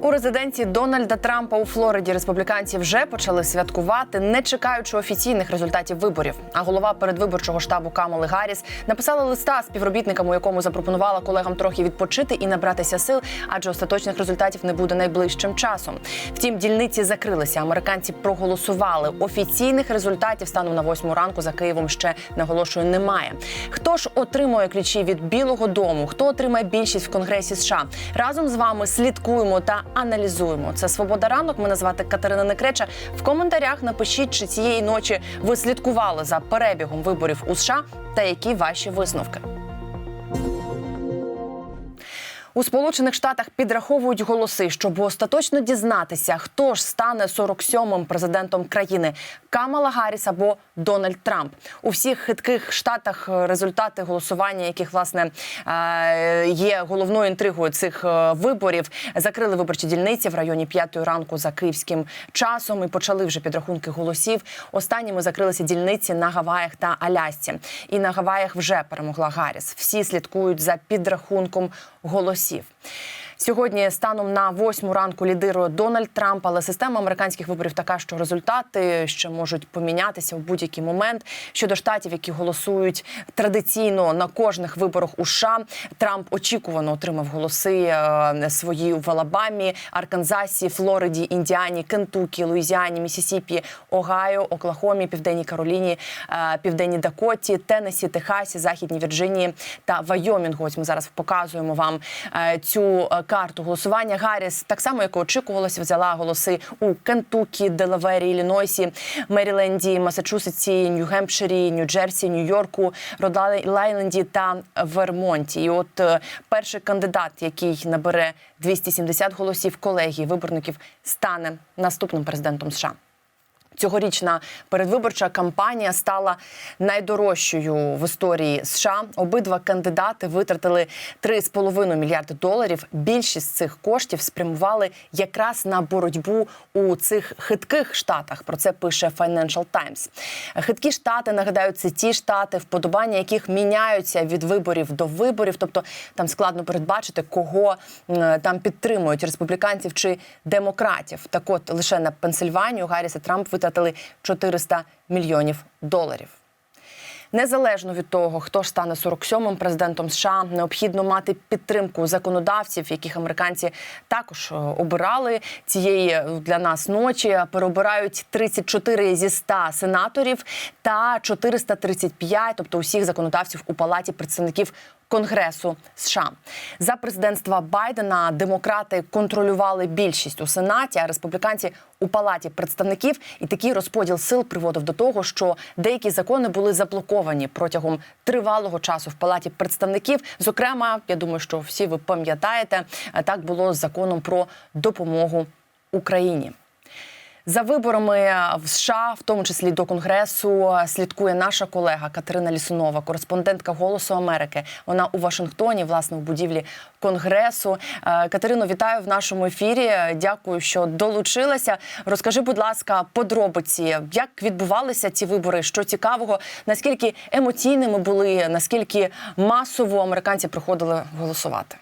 У резиденції Дональда Трампа у Флориді республіканці вже почали святкувати, не чекаючи офіційних результатів виборів. А голова передвиборчого штабу Камали Гарріс написала листа співробітникам, у якому запропонувала колегам трохи відпочити і набратися сил, адже остаточних результатів не буде найближчим часом. Втім, дільниці закрилися. Американці проголосували. Офіційних результатів станом на восьму ранку за Києвом ще наголошую немає. Хто ж отримує ключі від Білого Дому? Хто отримає більшість в Конгресі США? Разом з вами слідкуємо та аналізуємо. Це свобода ранок. Мене звати Катерина Некреча. В коментарях напишіть, чи цієї ночі ви слідкували за перебігом виборів у США та які ваші висновки. У Сполучених Штатах підраховують голоси, щоб остаточно дізнатися, хто ж стане 47-м президентом країни Камала Гарріс або Дональд Трамп. У всіх хитких штатах результати голосування, яких власне е, є головною інтригою цих е, виборів, закрили виборчі дільниці в районі 5 ранку за київським часом і почали вже підрахунки голосів. Останніми закрилися дільниці на Гаваях та Алясці. І на Гаваях вже перемогла Гарріс. Всі слідкують за підрахунком голосів. Сьогодні станом на восьму ранку лідирує Дональд Трамп, але система американських виборів така, що результати ще можуть помінятися в будь-який момент. Щодо штатів, які голосують традиційно на кожних виборах у США, Трамп очікувано отримав голоси е, свої в Алабамі, Арканзасі, Флориді, Індіані, Кентукі, Луїзіані, Місісіпі, Огайо, Оклахомі, Південній Кароліні, е, Південній Дакоті, Теннесі, Техасі, Західній Вірджинії та Вайомінгу. Ось ми зараз показуємо вам е, цю карту голосування. Гарріс, так само як і очікувалося, взяла голоси у Кентукі, Делавері, Іллінойсі, Меріленді, Масачусетсі, Нью-Гемпширі, Нью-Джерсі, Нью-Йорку, Род-Айленді та Вермонті. І от е, перший кандидат, який набере 270 голосів колегії виборників, стане наступним президентом США. Цьогорічна передвиборча кампанія стала найдорожчою в історії США. Обидва кандидати витратили 3,5 мільярди доларів. Більшість цих коштів спрямували якраз на боротьбу у цих хитких штатах. Про це пише Financial Times. Хиткі штати нагадаю, це ті штати, вподобання яких міняються від виборів до виборів. Тобто там складно передбачити, кого там підтримують республіканців чи демократів. Так, от лише на Пенсильванію Гарріс і Трамп витратили 400 мільйонів доларів. Незалежно від того, хто ж стане 47-м президентом США, необхідно мати підтримку законодавців, яких американці також е, обирали цієї е, для нас ночі. Переобирають 34 зі 100 сенаторів та 435, тобто усіх законодавців у палаті представників Конгресу США за президентства Байдена демократи контролювали більшість у сенаті, а республіканці у палаті представників. І такий розподіл сил приводив до того, що деякі закони були заблоковані протягом тривалого часу в палаті представників. Зокрема, я думаю, що всі ви пам'ятаєте, так було з законом про допомогу Україні. За виборами в США, в тому числі до конгресу, слідкує наша колега Катерина Лісунова, кореспондентка Голосу Америки. Вона у Вашингтоні, власне, в будівлі конгресу. Е, Катерино, вітаю в нашому ефірі. Дякую, що долучилася. Розкажи, будь ласка, подробиці, як відбувалися ці вибори? Що цікавого? Наскільки емоційними були? Наскільки масово американці приходили голосувати?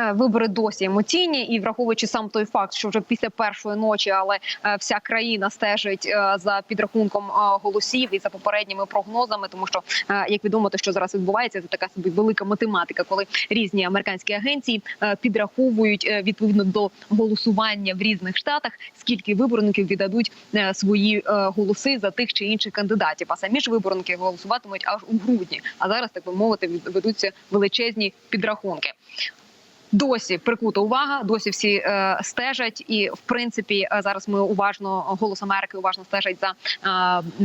Е, Вибори досі емоційні, і враховуючи сам той факт, що вже після першої ночі, але е, вся країна стежить е, за підрахунком голосів і за попередніми прогнозами, тому що як відомо, те, що зараз відбувається, це така собі велика математика, коли різні американські агенції підраховують відповідно до голосування в різних штатах, скільки виборників віддадуть свої голоси за тих чи інших кандидатів. А самі ж виборники голосуватимуть аж у грудні. А зараз так би мовити, ведуться величезні підрахунки. Досі прикута увага, досі всі е, стежать, і в принципі е, зараз ми уважно голос Америки уважно стежать за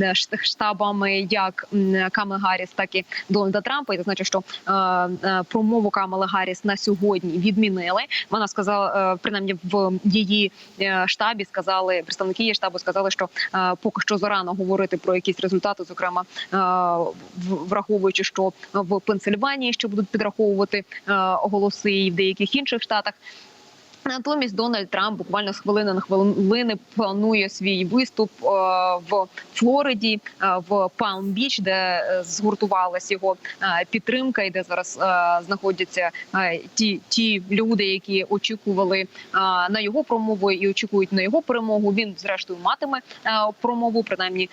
е, штабами як м, Камали Гарріс, так і Дональда Трампа. І це значить, що е, е, промову Камали Гарріс на сьогодні відмінили. Вона сказала, е, принаймні в її е, штабі сказали представники її штабу, сказали, що е, поки що зарано говорити про якісь результати, зокрема е, враховуючи, що в Пенсильванії ще будуть підраховувати е, голоси і в деяких інших штатах. Натомість Дональд Трамп буквально з хвилини на хвилини планує свій виступ е, в Флориді, е, в Палм-Біч, де е, згуртувалась його підтримка, і де зараз знаходяться ті, ті люди, які очікували на його промову і очікують на його перемогу. Він зрештою матиме промову. Принаймні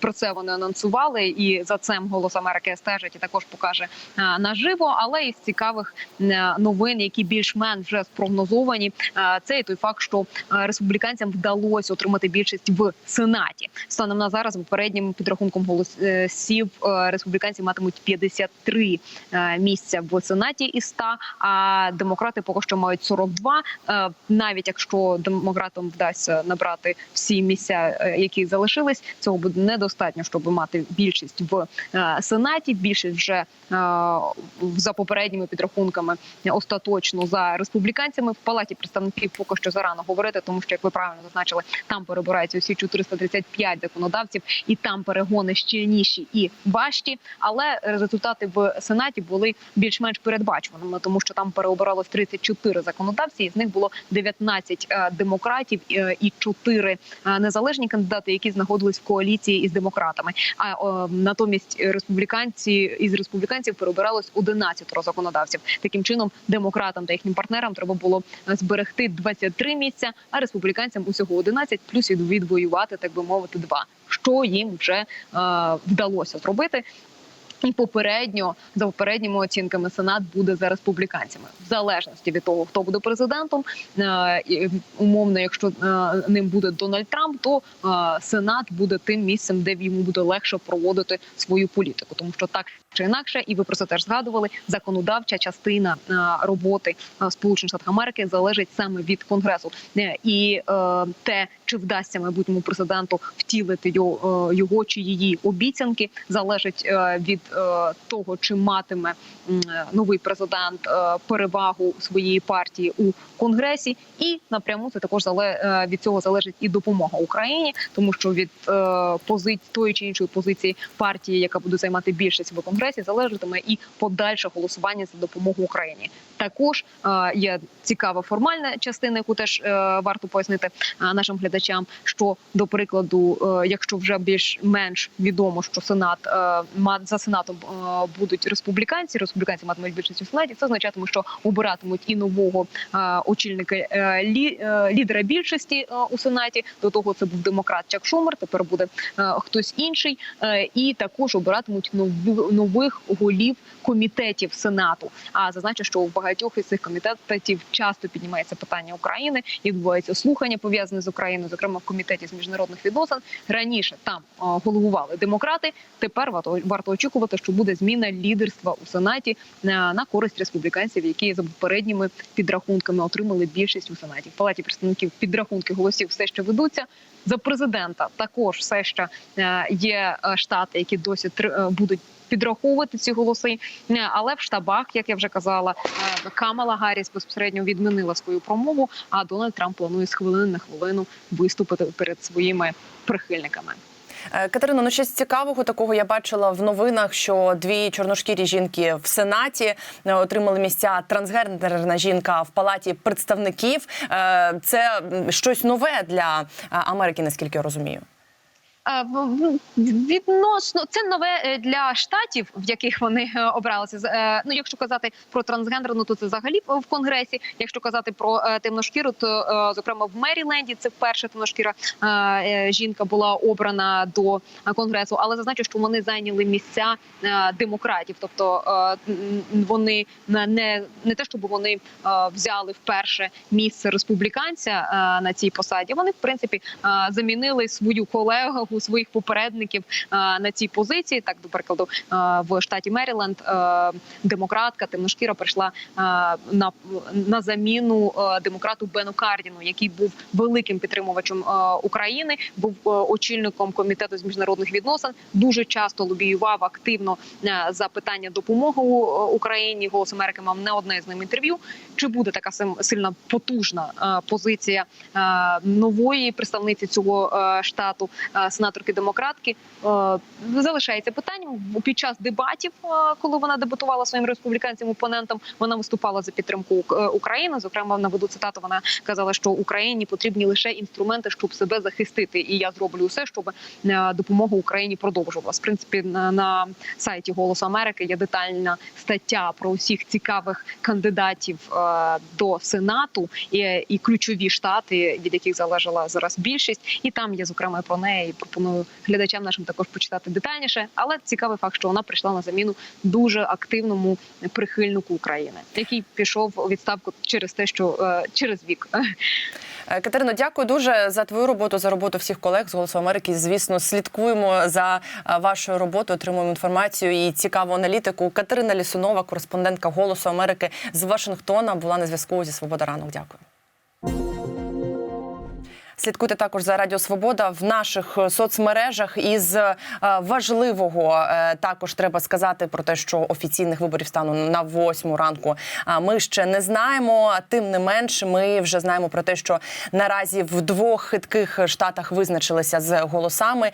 про це вони анонсували, і за цим голос Америки стежить і також покаже наживо. Але із цікавих новин, які більш-менш вже спрогнозовані, е, це і той факт, що е, республіканцям вдалося отримати більшість в сенаті. Станом на зараз, попереднім підрахунком голосів, е, республіканці матимуть 53 е, місця в сенаті із 100, а демократи поки що мають 42. Е, Навіть якщо демократам вдасться набрати всі місця, е, які залишились, цього буде недостатньо, щоб мати більшість в е, сенаті. Більшість вже е, за попередніми підрахунками остаточно за республіканцями в палаті представників поки що зарано говорити, тому що як ви правильно зазначили, там перебираються усі 435 законодавців, і там перегони щільніші і важчі. Але результати в сенаті були більш-менш передбачуваними, тому що там переобиралось 34 законодавці, і з них було 19 е, демократів е, і 4 е, незалежні кандидати, які знаходились в коаліції із демократами. А натомість республіканці із республіканців переобиралось 11 законодавців. Таким чином, демократам та їхнім партнерам треба було е, зберегти 23 місця, а республіканцям усього 11, плюс від- відвоювати, так би мовити, два. Що їм вже е, вдалося зробити. І попередньо за попередніми оцінками сенат буде за республіканцями, в залежності від того, хто буде президентом. Е, умовно, якщо е, ним буде Дональд Трамп, то е, сенат буде тим місцем, де йому буде легше проводити свою політику, тому що так чи інакше, і ви про це теж згадували. Законодавча частина роботи Сполучених Штатів Америки залежить саме від конгресу, і те, чи вдасться майбутньому президенту втілити його, його чи її обіцянки, залежить від того, чи матиме е, новий президент е, перевагу своєї партії у конгресі, і напряму це також е, від цього залежить і допомога Україні, тому що від е, позиції тої чи іншої позиції партії, яка буде займати більшість в конгресі, залежатиме і подальше голосування за допомогу Україні. Також є цікава формальна частина, яку теж е, варто пояснити нашим глядачам. Що до прикладу, е, якщо вже більш-менш відомо, що сенат е, за сенатом будуть республіканці, республіканці матимуть більшість у сенаті, це означатиме, що обиратимуть і нового очільника лі, лідера більшості у сенаті. До того це був демократ Чак Шумер. Тепер буде хтось інший, і також обиратимуть нових голів комітетів сенату. А зазначу, що в багатьох із цих комітетів часто піднімається питання України і відбуваються слухання пов'язані з Україною, зокрема в комітеті з міжнародних відносин. Раніше там головували демократи. Тепер варто варто очікувати, що буде зміна лідерства у сенаті е, на користь республіканців, які за попередніми підрахунками отримали більшість у сенаті. В палаті представників підрахунки голосів все ще ведуться. За президента також все ще е, є е, штати, які досі е, будуть підраховувати ці голоси. Але в штабах, як я вже казала, Камала Гарріс безпосередньо відмінила свою промову. А Дональд Трамп планує з хвилини на хвилину виступити перед своїми прихильниками. Е, Катерино, ну щось цікавого такого я бачила в новинах, що дві чорношкірі жінки в сенаті е, отримали місця. Трансгендерна жінка в палаті представників. Е, Це щось нове для Америки, наскільки я розумію. Відносно це нове е, для штатів, в яких вони е, обралися. Е, Ну, якщо казати про трансгендерну, то це взагалі в конгресі. Якщо казати про темношкіру, то зокрема в Меріленді це вперше темношкіра жінка була обрана до конгресу. Але зазначу, що вони зайняли місця демократів, тобто вони не, не, те, щоб вони взяли вперше місце республіканця на цій посаді. Вони в принципі замінили свою колегу, своїх попередників е, на цій позиції. Так, до прикладу, е, в штаті Меріленд е, демократка темношкіра прийшла на, на заміну демократу Бену Кардіну, який був великим підтримувачем України, був очільником комітету з міжнародних відносин. Дуже часто лобіював активно за питання допомоги Україні. Голос Америки мав не одне з ним інтерв'ю. Чи буде така сильна потужна позиція нової представниці цього штату сенатора сенаторки демократки. Е, залишається питанням під час дебатів, е, коли вона дебатувала своїм республіканцям опонентам. Вона виступала за підтримку е, України. Зокрема, наведу цитату. Вона казала, що Україні потрібні лише інструменти, щоб себе захистити, і я зроблю все, щоб допомога Україні продовжувалась. В принципі, на, сайті Голосу Америки є детальна стаття про усіх цікавих кандидатів до сенату і, і ключові штати, від яких залежала зараз більшість. І там є зокрема про неї. І пропоную глядачам нашим також почитати детальніше. Але цікавий факт, що вона прийшла на заміну дуже активному прихильнику України, який пішов у відставку через те, що е, через вік. Е, Катерино, дякую дуже за твою роботу, за роботу всіх колег з Голосу Америки. Звісно, слідкуємо за е, вашою роботою, отримуємо інформацію і цікаву аналітику. Катерина Лісунова, кореспондентка Голосу Америки з Вашингтона, була на зв'язку зі Свобода ранок. Дякую. Слідкуйте також за Радіо Свобода в наших е, соцмережах. Із е, важливого е, також треба сказати про те, що офіційних виборів стану на восьму ранку. А ми ще не знаємо. Тим не менш, ми вже знаємо про те, що наразі в двох хитких штатах визначилися з голосами.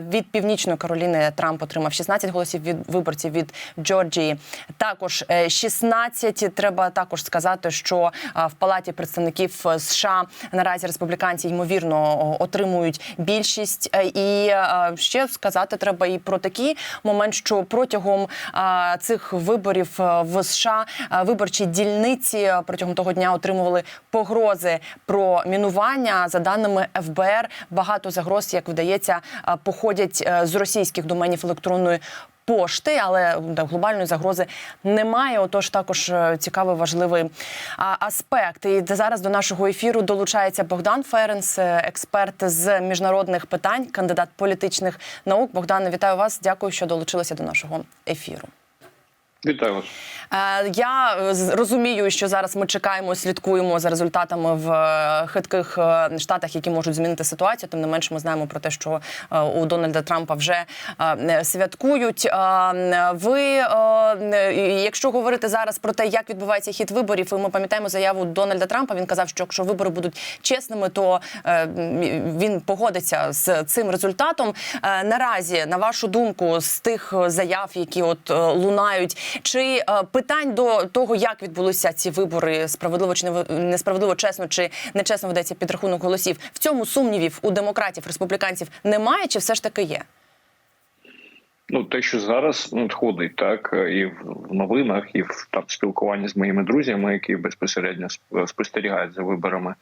Від північної Кароліни Трамп отримав 16 голосів від виборців від Джорджії. Також е, 16. Треба також сказати, що в палаті представників США наразі республіканці ймовірно отримують більшість. Е, І е, ще сказати треба і про такий момент, що протягом цих виборів е, в США виборчі дільниці е, протягом того дня отримували погрози про мінування. За даними ФБР, багато загроз, як вдається, походять е, з російських доменів електронної пошти, але глобальної загрози немає. Отож, також е, цікавий важливий аспект. І зараз до нашого ефіру долучається Богдан Ференс, е, експерт з міжнародних питань, кандидат політичних наук. Богдане, вітаю вас. Дякую, що долучилися до нашого ефіру. Вітаю вас. Е, Я е, розумію, що зараз ми чекаємо, слідкуємо за результатами в е, хитких штатах, які можуть змінити ситуацію. Тим не менше, ми знаємо про те, що у Дональда Трампа вже святкують. Ви, якщо говорити зараз про те, як відбувається хід виборів, і ми пам'ятаємо заяву Дональда Трампа. Він казав, що якщо вибори будуть чесними, то він погодиться з цим результатом. Наразі, на вашу думку, з тих заяв, які от лунають. Чи е, питань до того, як відбулися ці вибори, справедливо чи несправедливо, чесно чи нечесно ведеться підрахунок голосів? В цьому сумнівів у демократів, республіканців немає, чи все ж таки є? Ну, те, що зараз надходить, так і в новинах, і в там спілкуванні з моїми друзями, які безпосередньо спостерігають за виборами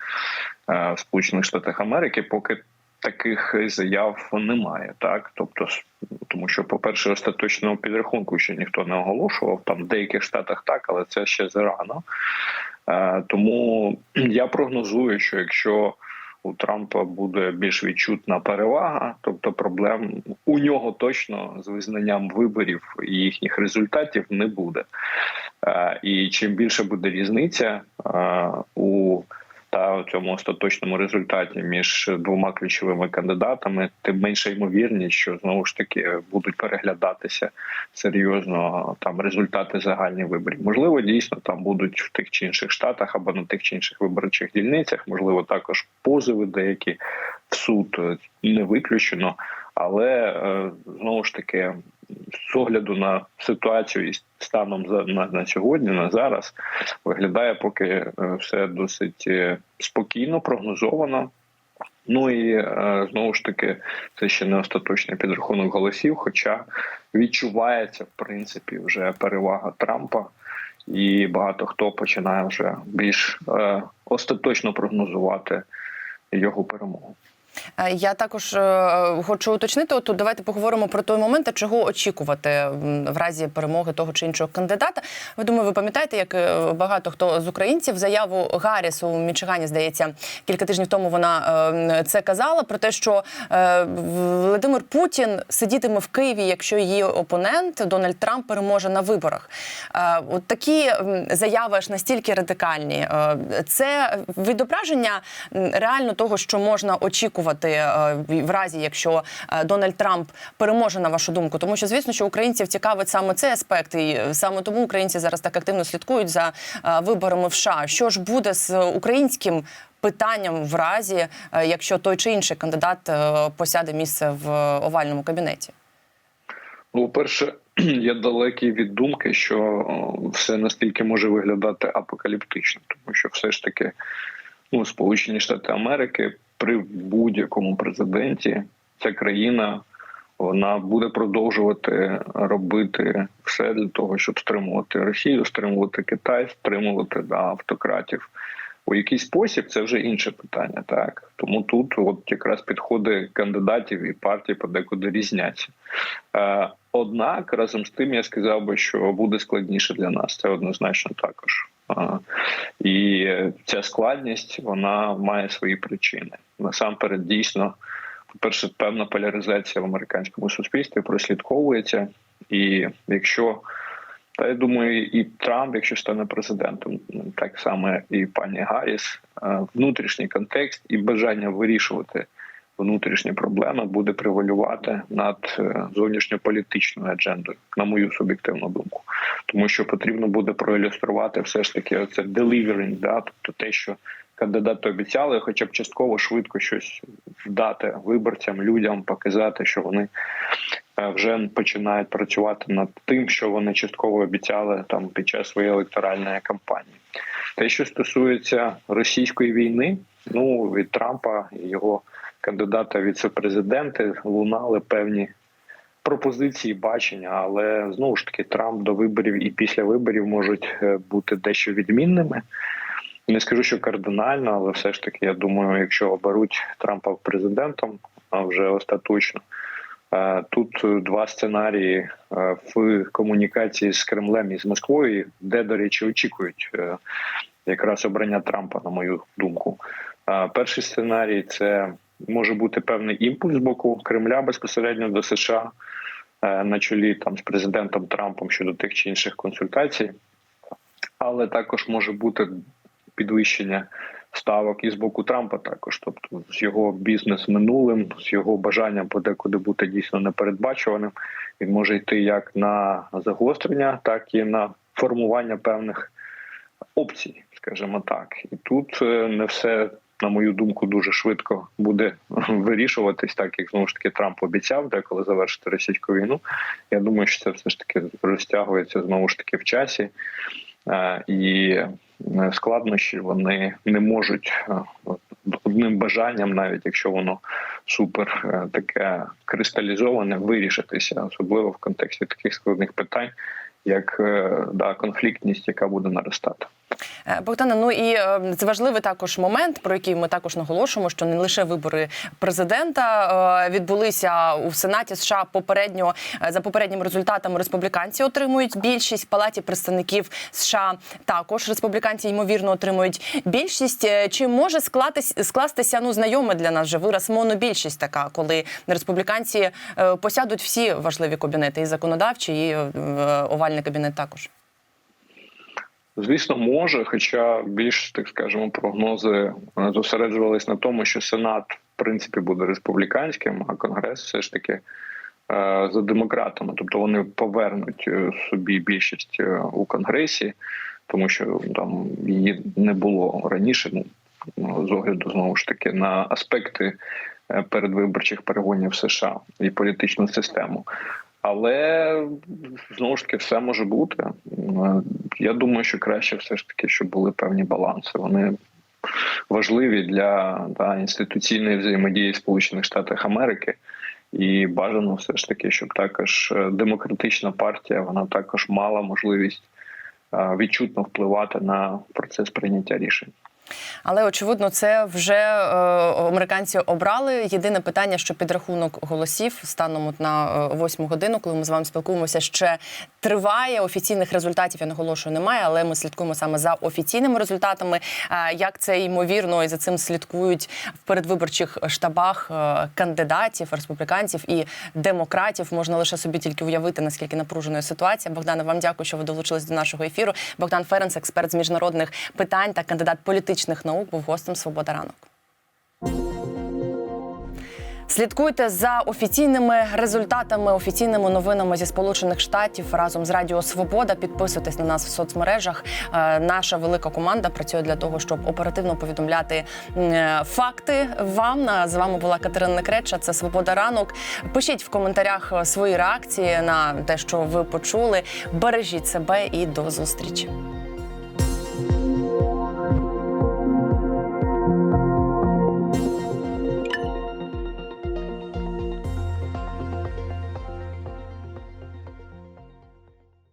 е, в Сполучених Штатах Америки, поки таких заяв немає, так тобто, тому що, по-перше, остаточного підрахунку ще ніхто не оголошував. Там в деяких штатах так, але це ще зарано. Е, тому я прогнозую, що якщо у Трампа буде більш відчутна перевага, тобто проблем у нього точно з визнанням виборів і їхніх результатів не буде. Е, І чим більше буде різниця е, у та у цьому остаточному результаті між двома ключовими кандидатами, тим менша ймовірність, що знову ж таки будуть переглядатися серйозно там результати загальних виборів. Можливо, дійсно там будуть в тих чи інших штатах або на тих чи інших виборчих дільницях. Можливо, також позови деякі в суд не виключено. Але е, знову ж таки, з огляду на ситуацію і станом на, на сьогодні, на зараз, виглядає поки е, все досить е, спокійно, прогнозовано. Ну і е, знову ж таки, це ще не остаточний підрахунок голосів, хоча відчувається в принципі вже перевага Трампа, і багато хто починає вже більш остаточно прогнозувати його перемогу. Е, Я також е, хочу уточнити. От давайте поговоримо про той момент, чого очікувати в разі перемоги того чи іншого кандидата. Ви думаю, ви пам'ятаєте, як е, багато хто з українців заяву Гарріс у Мічигані, здається, кілька тижнів тому вона е, це казала про те, що Володимир Путін сидітиме в Києві, якщо її опонент Дональд Трамп переможе на виборах. От такі заяви аж настільки радикальні. Це відображення реально того, що можна очікувати е, в разі, якщо е, Дональд Трамп переможе на вашу думку, тому що звісно, що українців цікавить саме цей аспект, і саме тому українці зараз так активно слідкують за е, виборами в США. Що ж буде з українським питанням в разі, е, якщо той чи інший кандидат е, посяде місце в овальному кабінеті? Ну, по-перше, я далекий від думки, що все настільки може виглядати апокаліптично, тому що все ж таки ну, Сполучені Штати Америки при будь-якому президенті ця країна вона буде продовжувати робити все для того, щоб стримувати Росію, стримувати Китай, стримувати да, автократів. У який спосіб це вже інше питання, так тому тут от якраз підходи кандидатів і партій подекуди різняться. Е, однак разом з тим я сказав би, що буде складніше для нас. Це однозначно також. І ця складність вона має свої причини. Насамперед, дійсно, по-перше, певна поляризація в американському суспільстві прослідковується, і якщо та я думаю, і Трамп, якщо стане президентом, так само і пані Гарріс, е, внутрішній контекст і бажання вирішувати внутрішні проблеми буде превалювати над е, зовнішньополітичною аджендою, на мою суб'єктивну думку, тому що потрібно буде проілюструвати все ж таки оце delivering, да, тобто те, що кандидати обіцяли, хоча б частково швидко щось вдати виборцям, людям, показати, що вони е, вже починають працювати над тим, що вони частково обіцяли там під час своєї електоральної кампанії. Те, що стосується російської війни, ну від Трампа і його кандидата віце-президенти лунали певні пропозиції, бачення, але знову ж таки Трамп до виборів і після виборів можуть е, бути дещо відмінними. Не скажу, що кардинально, але все ж таки, я думаю, якщо оберуть Трампа президентом, вже остаточно. е, Тут два сценарії е, в комунікації з Кремлем і з Москвою, де, до речі, очікують якраз обрання Трампа, на мою думку. Перший сценарій це може бути певний імпульс з боку Кремля безпосередньо до США е, на чолі там з президентом Трампом щодо тих чи інших консультацій, але також може бути підвищення ставок і з боку Трампа також, тобто з його бізнес минулим, з його бажанням подекуди бути дійсно непередбачуваним, він може йти як на загострення, так і на формування певних опцій, скажімо так. І тут е, не все. На мою думку, дуже швидко буде вирішуватись, так як знову ж таки Трамп обіцяв, деколи завершити російську війну. Я думаю, що це все ж таки розтягується знову ж таки в часі. Е, і е, складнощі вони не можуть е, одним бажанням, навіть якщо воно супер таке кристалізоване, вирішитися, особливо в контексті таких складних питань, як да, конфліктність, яка буде наростати. Е, Богдане, ну і е, це важливий також момент, про який ми також наголошуємо, що не лише вибори президента е, відбулися у Сенаті США попередньо за попередніми результатами. Республіканці отримують більшість в палаті представників США. Також республіканці ймовірно отримують більшість. Чи може склатись скластися ну знайоме для нас вже вираз монобільшість така, коли республіканці посядуть всі важливі кабінети, і законодавчі, і овальний кабінет також. Звісно, може, хоча більш так скажемо, прогнози е, зосереджувались на тому, що Сенат в принципі буде республіканським, а Конгрес все ж таки е, за демократами, тобто вони повернуть е, собі більшість у Конгресі, тому що там її не було раніше. Ну з огляду знову ж таки на аспекти передвиборчих перегонів США і політичну систему. Але знову ж таки все може бути. Е, Я думаю, що краще все ж таки, щоб були певні баланси. Вони важливі для да, інституційної взаємодії Сполучених Штатів Америки. І бажано все ж таки, щоб також е, демократична партія вона також мала можливість е, відчутно впливати на процес прийняття рішень. Але очевидно, це вже е, американці обрали. Єдине питання, що підрахунок голосів станом на е, восьму годину, коли ми з вами спілкуємося, ще триває. Офіційних результатів я наголошую, немає, але ми слідкуємо саме за офіційними результатами. Е, як це ймовірно, і за цим слідкують в передвиборчих штабах е, кандидатів, республіканців і демократів. Можна лише собі тільки уявити, наскільки напруженою ситуація. Богдане, вам дякую, що ви долучились до нашого ефіру. Богдан Ференц, експерт з міжнародних питань та кандидат політичних наук, був гостем Свобода ранок. Слідкуйте за офіційними результатами, офіційними новинами зі Сполучених Штатів разом з Радіо Свобода. Підписуйтесь на нас в соцмережах. Е, Наша велика команда працює для того, щоб оперативно повідомляти е, факти вам. Е, З вами була Катерина Некреча. Це Свобода ранок. Пишіть в коментарях свої реакції на те, що ви почули. Бережіть себе і до зустрічі.